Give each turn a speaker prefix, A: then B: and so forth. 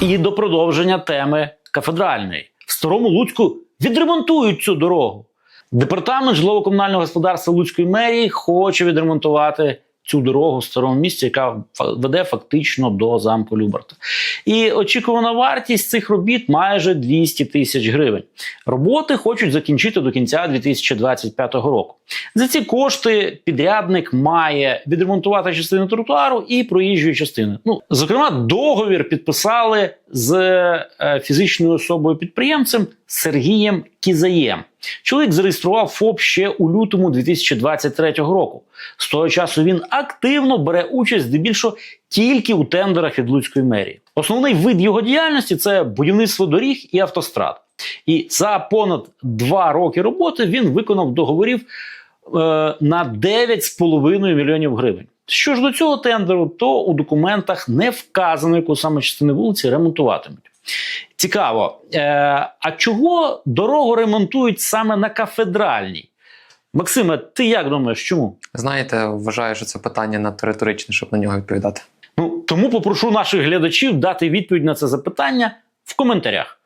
A: І до продовження теми кафедральної. В старому Луцьку відремонтують цю дорогу. Департамент житлово-комунального господарства Луцької мерії хоче відремонтувати цю дорогу в старому місті, яка веде фактично до замку Любарта. І очікувана вартість цих робіт майже 200 тисяч гривень. Роботи хочуть закінчити до кінця 2025 року. За ці кошти підрядник має відремонтувати частину тротуару і проїжджої частини. Ну, зокрема, договір підписали з е, фізичною особою підприємцем Сергієм Кізаєм. Чоловік зареєстрував ФОП ще у лютому 2023 року. З того часу він активно бере участь здебільшого тільки у тендерах від Луцької мерії. Основний вид його діяльності це будівництво доріг і автострад. І за понад два роки роботи він виконав договорів е, на 9,5 мільйонів гривень. Що ж до цього тендеру, то у документах не вказано, яку саме частину вулиці ремонтуватимуть. Цікаво, е, а чого дорогу ремонтують саме на кафедральній? Максиме, ти як думаєш, чому?
B: Знаєте, вважаю, що це питання надто риторичне, щоб на нього відповідати.
A: Ну тому попрошу наших глядачів дати відповідь на це запитання в коментарях.